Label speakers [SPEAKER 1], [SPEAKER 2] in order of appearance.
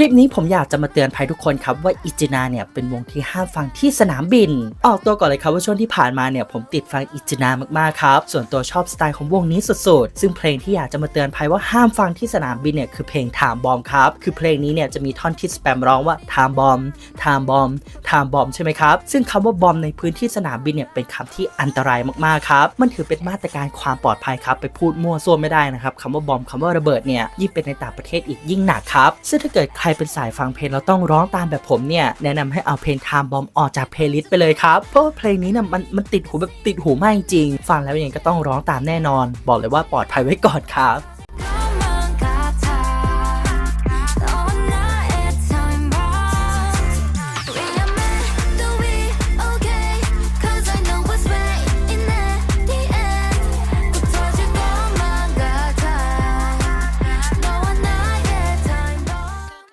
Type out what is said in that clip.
[SPEAKER 1] ลิปนี้ผมอยากจะมาเตือนภัยทุกคนครับว่าอิจินาเนี่ยเป็นวงที่ห้ามฟังที่สนามบิน ออกตัวก่อนเลยครับว่าช่วงที่ผ่านมาเนี่ยผมติดฟังอิจินามากๆครับ ส่วนตัวชอบสไตล์ของวงนี้สุดๆ ซึ่งเพลงที่อยากจะมาเตือนภัยว่าห้ามฟังที่สนามบินเนี่ยคือเพลง Time Bomb ครับ คือเพลงนี้เนี่ยจะมีท่อนที่สแปมร้องว่า Time Bomb Time Bomb Time Bomb ใช่ไหมครับ ซึ่งคำว่าบอมในพื้นที่สนามบินเนี่ยเป็นคำที่อันตรายมากๆครับ มันถือเป็นมาตรการความปลอดภัยครับไปพูดมั่วซั่วไม่ได้นะครับคำว่าบอมคำว่าระเบิดเนี่ยยิ่งเป็นในต่างประเทศอีกยิ่งหนักครับซึ่งถ้าเกิดใครเป็นสายฟังเพลงแล้วต้องร้องตามแบบผมเนี่ย แนะนำให้เอาเพลง Time Bomb ออกจากเพลย์ลิสต์ไปเลยครับ เพราะว่าเพลงนี้เนี่ยมันมันติดหูแบบติดหูมากจริง ฟังแล้วยังก็ต้องร้องตามแน่นอน บอกเลยว่าปลอดภัยไว้ก่อนครับ